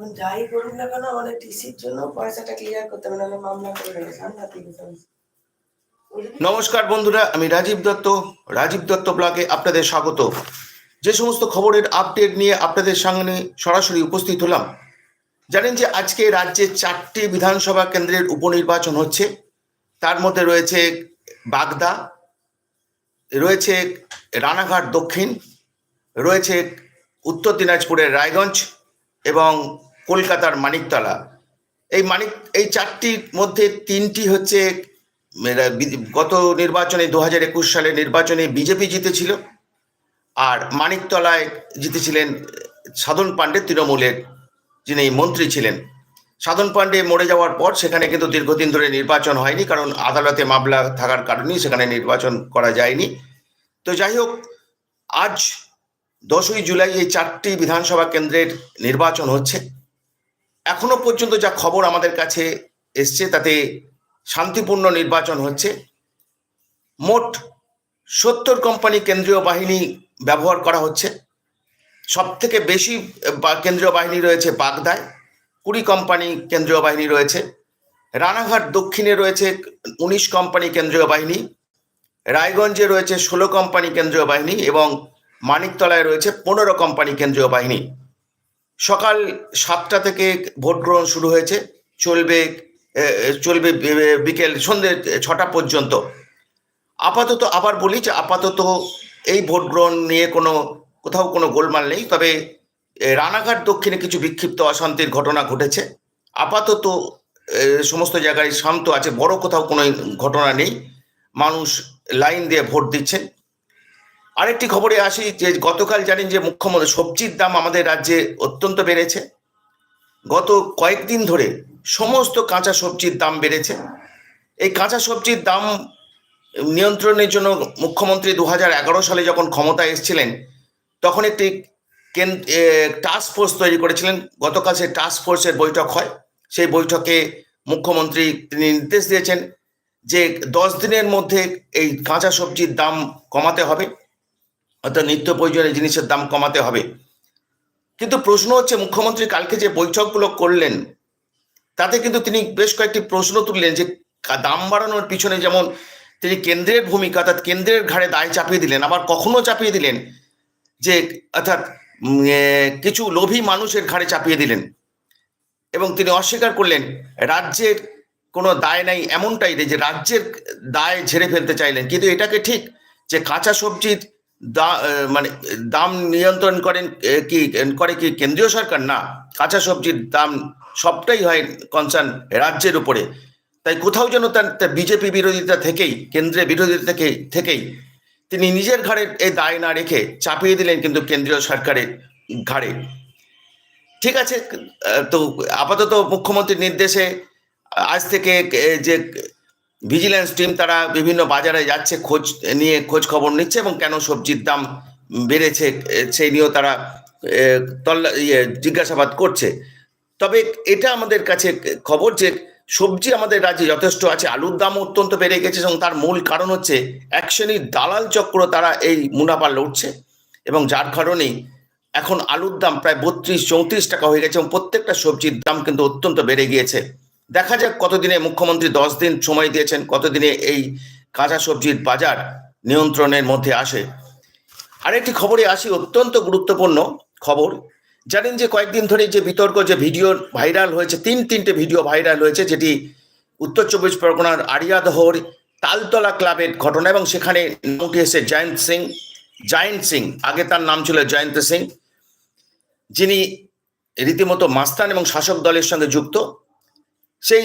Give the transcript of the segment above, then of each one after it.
এখন যাই করুক না কেন, আমাদের টিসির জন্য পয়সাটা ক্লিয়ার করতে হবে, নাহলে মামলা করে নমস্কার বন্ধুরা, আমি রাজীব দত্ত রাজীব দত্ত ব্লগে আপনাদের স্বাগত। যে সমস্ত খবরের আপডেট নিয়ে আপনাদের সামনে সরাসরি উপস্থিত হলাম, জানেন যে আজকে রাজ্যে চারটি বিধানসভা কেন্দ্রের উপনির্বাচন হচ্ছে। তার মধ্যে রয়েছে বাগদা, রয়েছে রানাঘাট দক্ষিণ, রয়েছে উত্তর দিনাজপুরের রায়গঞ্জ এবং কলকাতার মানিকতলা। এই মানিক, এই চারটির মধ্যে তিনটি হচ্ছে গত নির্বাচনে দু হাজার একুশ সালে নির্বাচনে বিজেপি জিতেছিল আর মানিকতলায় জিতেছিলেন, সাধন পাণ্ডে তৃণমূলের যিনি মন্ত্রী ছিলেন। সাধন পাণ্ডে মরে যাওয়ার পর সেখানে কিন্তু দীর্ঘদিন ধরে নির্বাচন হয়নি, কারণ আদালতে মামলা থাকার কারণেই সেখানে নির্বাচন করা যায়নি। তো যাই হোক, আজ দশই জুলাই এই চারটি বিধানসভা কেন্দ্রের নির্বাচন হচ্ছে। এখনও পর্যন্ত যা খবর আমাদের কাছে এসছে, তাতে শান্তিপূর্ণ নির্বাচন হচ্ছে। মোট সত্তর কোম্পানি কেন্দ্রীয় বাহিনী ব্যবহার করা হচ্ছে। সব থেকে বেশি কেন্দ্রীয় বাহিনী রয়েছে বাগদায়। কুড়ি কোম্পানি কেন্দ্রীয় বাহিনী রয়েছে। রানাঘাট দক্ষিণে রয়েছে উনিশ কোম্পানি কেন্দ্রীয় বাহিনী। রায়গঞ্জে রয়েছে ষোলো কোম্পানি কেন্দ্রীয় বাহিনী এবং মানিকতলায় রয়েছে পনেরো কোম্পানি কেন্দ্রীয় বাহিনী। সকাল সাতটা থেকে ভোট গ্রহণ শুরু হয়েছে। চলবে চলবে বিকেল সন্ধ্যে ছটা পর্যন্ত। আপাতত আবার বলি যে আপাতত এই ভোট গ্রহণ নিয়ে কোনো, কোথাও কোনো গোলমাল নেই। তবে রানাঘাট দক্ষিণে কিছু বিক্ষিপ্ত অশান্তির ঘটনা ঘটেছে। আপাতত সমস্ত জায়গায় শান্ত আছে, বড় কোথাও কোনো ঘটনা নেই। মানুষ লাইন দিয়ে ভোট দিচ্ছেন। আরেকটি খবরে আসি যে গতকাল জানেন যে মুখ্যমন্ত্রী সবজির দাম আমাদের রাজ্যে অত্যন্ত বেড়েছে। গত কয়েকদিন ধরে সমস্ত কাঁচা সবজির দাম বেড়েছে। এই কাঁচা সবজির দাম নিয়ন্ত্রণের জন্য মুখ্যমন্ত্রী দু হাজার এগারো সালে যখন ক্ষমতায় এসেছিলেন, তখন একটি টাস্ক ফোর্স তৈরি করেছিলেন। গতকাল সেই টাস্ক ফোর্সের বৈঠক হয়। সেই বৈঠকে মুখ্যমন্ত্রী তিনি নির্দেশ দিয়েছেন যে দশ দিনের মধ্যে এই কাঁচা সবজির দাম কমাতে হবে। অর্থাৎ নিত্য প্রয়োজনীয় জিনিসের দাম কমাতে হবে। কিন্তু প্রশ্ন হচ্ছে, মুখ্যমন্ত্রী কালকে যে বৈঠকগুলো করলেন, তাতে কিন্তু তিনি বেশ কয়েকটি প্রশ্ন তুললেন যে দাম বাড়ানোর পিছনে যেমন তিনি কেন্দ্রের ভূমিকা, অর্থাৎ কেন্দ্রের ঘাড়ে দায় চাপিয়ে দিলেন, আবার কখনো চাপিয়ে দিলেন যে, অর্থাৎ কিছু লোভী মানুষের ঘাড়ে চাপিয়ে দিলেন। এবং তিনি অস্বীকার করলেন, রাজ্যের কোনো দায় নাই এমনটাই যে, রাজ্যের দায় ঝেড়ে ফেলতে চাইলেন। কিন্তু এটাকে ঠিক যে, কাঁচা সবজির দা- মানে দাম নিয়ন্ত্রণ করেন কি, করে কি কেন্দ্রীয় সরকার? না, কাঁচা সবজির দাম সবটাই হয় কনসার্ন রাজ্যের উপরে। তাই কোথাও যেন তার বিজেপি বিরোধিতা থেকেই, কেন্দ্রের বিরোধিতা থেকে, থেকেই তিনি নিজের ঘাড়ে এই দায় না রেখে চাপিয়ে দিলেন কিন্তু কেন্দ্রীয় সরকারের ঘাড়ে। ঠিক আছে তো আপাতত মুখ্যমন্ত্রীর নির্দেশে আজ থেকে যে ভিজিল্যান্স টিম তারা বিভিন্ন বাজারে যাচ্ছে, খোঁজ নিয়ে খোঁজ খবর নিচ্ছে এবং কেন সবজির দাম বেড়েছে, সেই নিয়েও তারা তল্লা ইয়ে জিজ্ঞাসাবাদ করছে। তবে এটা আমাদের কাছে খবর যে সবজি আমাদের রাজ্যে যথেষ্ট আছে, আলুর দাম অত্যন্ত বেড়ে গেছে এবং তার মূল কারণ হচ্ছে এক শ্রেণির দালাল চক্র তারা এই মুনাফা লড়ছে এবং যার কারণেই এখন আলুর দাম প্রায় বত্রিশ, চৌত্রিশ টাকা হয়ে গেছে এবং প্রত্যেকটা সবজির দাম কিন্তু অত্যন্ত বেড়ে গিয়েছে। দেখা যাক কতদিনে মুখ্যমন্ত্রী দশ দিন সময় দিয়েছেন, কতদিনে এই কাঁচা সবজির বাজার নিয়ন্ত্রণের মধ্যে আসে। আরেকটি খবরে আসি, অত্যন্ত গুরুত্বপূর্ণ খবর। জানেন যে কয়েকদিন ধরে যে বিতর্ক, যে ভিডিও ভাইরাল হয়েছে, তিন তিনটে ভিডিও ভাইরাল হয়েছে, যেটি উত্তর চব্বিশ পরগনার আরিয়াদহর তালতলা ক্লাবের ঘটনা এবং সেখানে উঠে এসেছে জয়ন্ত সিং জয়ন্ত সিং, আগে তার নাম ছিল জয়ন্ত সিং, যিনি রীতিমতো মাস্তান এবং শাসক দলের সঙ্গে যুক্ত। সেই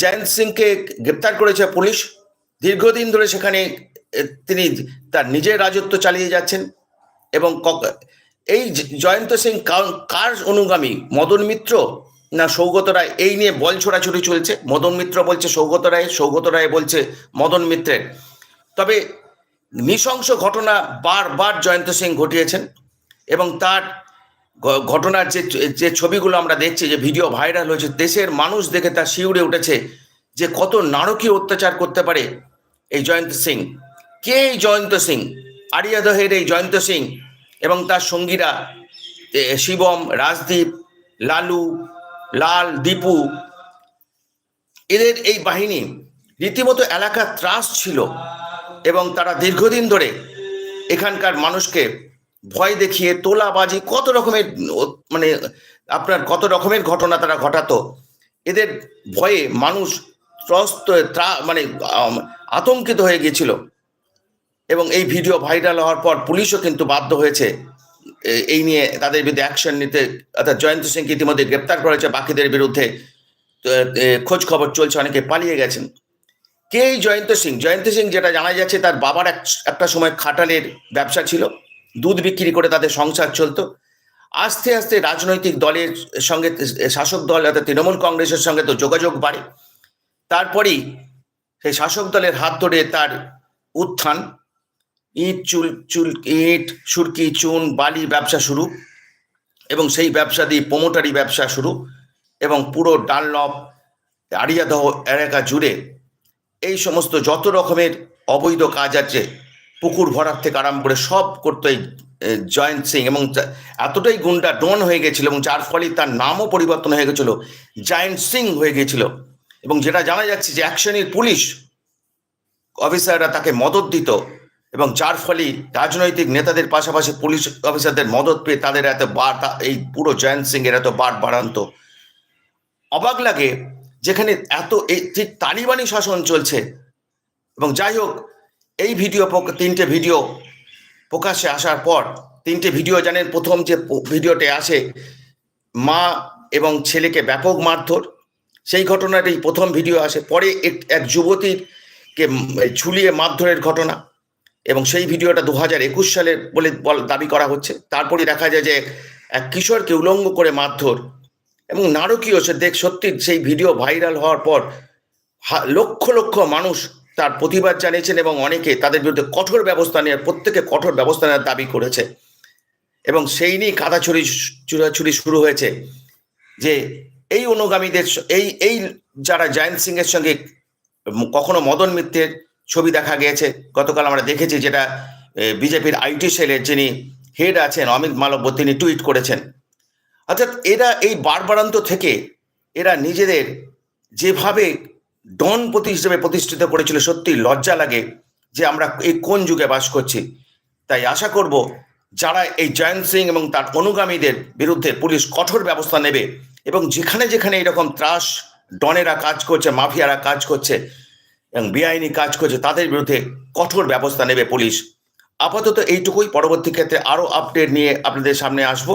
জয়ন্ত সিংকে গ্রেপ্তার করেছে পুলিশ। দীর্ঘদিন ধরে সেখানে তিনি তার নিজের রাজত্ব চালিয়ে যাচ্ছেন এবং এই জয়ন্ত সিং কার অনুগামী? মদন মিত্র? না, সৌগত রায়? এই নিয়ে বল ছোড়াছুড়ি চলছে। মদন মিত্র বলছে সৌগত রায় সৌগত রায় বলছে মদন মিত্রের। তবে নৃশংস ঘটনা বারবার জয়ন্ত সিং ঘটিয়েছেন এবং তার ঘটনার যে যে ছবিগুলো আমরা দেখছি, যে ভিডিও ভাইরাল হয়েছে, দেশের মানুষ দেখে তার শিউরে উঠেছে যে কত নারকীয় অত্যাচার করতে পারে এই জয়ন্ত সিং। কে এই জয়ন্ত সিং? আরিয়াদহের এই জয়ন্ত সিং এবং তার সঙ্গীরা শিবম, রাজদীপ, লালু, লাল, দীপু, এদের এই বাহিনী রীতিমতো এলাকার ত্রাস ছিল এবং তারা দীর্ঘদিন ধরে এখানকার মানুষকে ভয় দেখিয়ে তোলাবাজি, কত রকমের মানে আপনার কত রকমের ঘটনা তারা ঘটাতো। এদের ভয়ে মানুষ ত্রস্ত মানে আতঙ্কিত হয়ে গিয়েছিল। এবং এই ভিডিও ভাইরাল হওয়ার পর পুলিশও কিন্তু বাধ্য হয়েছে। এই নিয়ে তাদের বিরুদ্ধে অ্যাকশন নিতে, অর্থাৎ জয়ন্ত সিংকে ইতিমধ্যে গ্রেপ্তার করেছে বাকিদের বিরুদ্ধে। খোঁজ খবর চলছে, অনেকে পালিয়ে গেছেন। কে এই জয়ন্ত সিং? জয়ন্ত সিং যেটা জানা যাচ্ছে, তার বাবার এক, একটা সময় খাটালের ব্যবসা ছিল। দুধ বিক্রি করে তাদের সংসার চলতো। আস্তে আস্তে রাজনৈতিক দলের সঙ্গে, শাসক দল অর্থাৎ তৃণমূল কংগ্রেসের সঙ্গে তো যোগাযোগ বাড়ে। তারপরেই সেই শাসক দলের হাত ধরে তার উত্থান। ইট, চুল চুল, ইট, সুরকি, চুন, বালি ব্যবসা শুরু এবং সেই ব্যবসা দিয়ে প্রোমোটারি ব্যবসা শুরু এবং পুরো ডানলপ আড়িয়াদহ এলাকা জুড়ে এই সমস্ত যত রকমের অবৈধ কাজ আছে পুকুর ভরার থেকে আরাম করে সব করতো এই জয়ন্ত সিং এবং এতটাই গুন্ডা ডন হয়ে গেছিল এবং যার ফলে তার নামও পরিবর্তন হয়ে গেছিল, জয়ন্ত সিং হয়ে গিয়েছিল এবং যেটা জানা যাচ্ছে যে শ্রেণির পুলিশ অফিসাররা তাকে মদত দিত এবং যার ফলে রাজনৈতিক নেতাদের পাশাপাশি পুলিশ অফিসারদের মদত পেয়ে তাদের এত বার এই পুরো জয়ন্ত সিং এর এত বার বাড়ান্ত। অবাক লাগে যেখানে এত এই ঠিক তালিবানি শাসন চলছে। এবং যাই হোক এই ভিডিও তিনটে ভিডিও প্রকাশ্যে আসার পর তিনটে ভিডিও জানেন, প্রথম যে ভিডিওতে আসে মা এবং ছেলেকে ব্যাপক মারধর। সেই ঘটনাটি প্রথম ভিডিও আসে, পরে এক- যুবতীকে ঝুলিয়ে মারধরের ঘটনা এবং সেই ভিডিওটা দু হাজার একুশ সালে বলে দাবি করা হচ্ছে। তারপরে দেখা যায় যে এক কিশোরকে উলঙ্গ করে মারধর এবং নারকীয় সে দেখ সত্যি সেই ভিডিও ভাইরাল হওয়ার পর লক্ষ লক্ষ মানুষ তার প্রতিবাদ জানিয়েছেন এবং অনেকে তাদের বিরুদ্ধে কঠোর ব্যবস্থা নেওয়ার প্রত্যেকে কঠোর ব্যবস্থা নেওয়ার দাবি করেছে। এবং সেই নিয়ে কাদাছড়ি চুরাছুরি শুরু হয়েছে যে এই অনুগামীদের এই এই যারা জয়ন্ত সিং এর সঙ্গে কখনো মদন মিত্রের ছবি দেখা গিয়েছে, গতকাল আমরা দেখেছি যেটা বিজেপির আইটি সেলের যিনি হেড আছেন, অমিত মালব্য, তিনি টুইট করেছেন। অর্থাৎ এরা এই বারবারান্ত থেকে, এরা নিজেদের যেভাবে ডন প্রতি হিসেবে প্রতিষ্ঠিত করেছিল, সত্যি লজ্জা লাগে যে আমরা এই কোন যুগে বাস করছি। তাই আশা করব যারা এই জয়ন্ত সিং এবং তার অনুগামীদের বিরুদ্ধে পুলিশ কঠোর ব্যবস্থা নেবে এবং যেখানে যেখানে এরকম ত্রাস, ডনেরা কাজ করছে, মাফিয়ারা কাজ করছে এবং বেআইনি কাজ করছে, তাদের বিরুদ্ধে কঠোর ব্যবস্থা নেবে পুলিশ। আপাতত এইটুকুই, পরবর্তী ক্ষেত্রে আরও আপডেট নিয়ে আপনাদের সামনে আসব।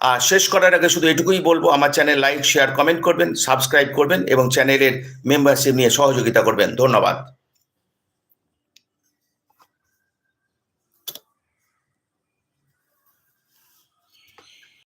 আর শেষ করার আগে শুধু এটুকুই বলব, আমার চ্যানেল লাইক শেয়ার কমেন্ট করবেন সাবস্ক্রাইব করবেন এবং চ্যানেলের মেম্বারশিপ নিয়ে সহযোগিতা করবেন। ধন্যবাদ।